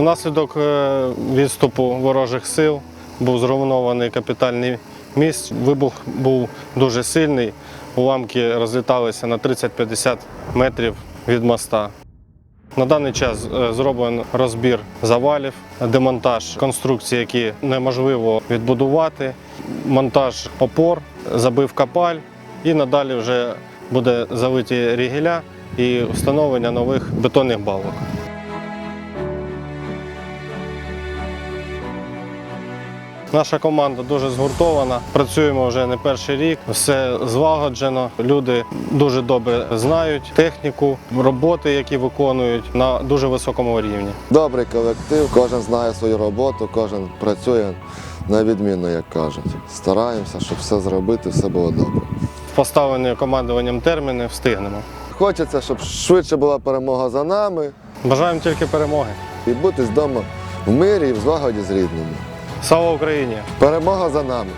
Внаслідок е, відступу ворожих сил був зруйнований капітальний міст. Вибух був дуже сильний. Уламки розліталися на 30-50 метрів від моста. На даний час е, зроблено розбір завалів, демонтаж конструкцій, які неможливо відбудувати, монтаж опор, забивка паль і надалі вже буде залиті рігеля і встановлення нових бетонних балок. Наша команда дуже згуртована. Працюємо вже не перший рік. Все злагоджено. Люди дуже добре знають техніку, роботи, які виконують на дуже високому рівні. Добрий колектив, кожен знає свою роботу, кожен працює на відмінно, як кажуть. Стараємося, щоб все зробити, все було добре. Поставлені командуванням терміни встигнемо. Хочеться, щоб швидше була перемога за нами Бажаємо тільки перемоги. і бути вдома в мирі і в злагоді з рідними. Слава Україні! Перемога за нами!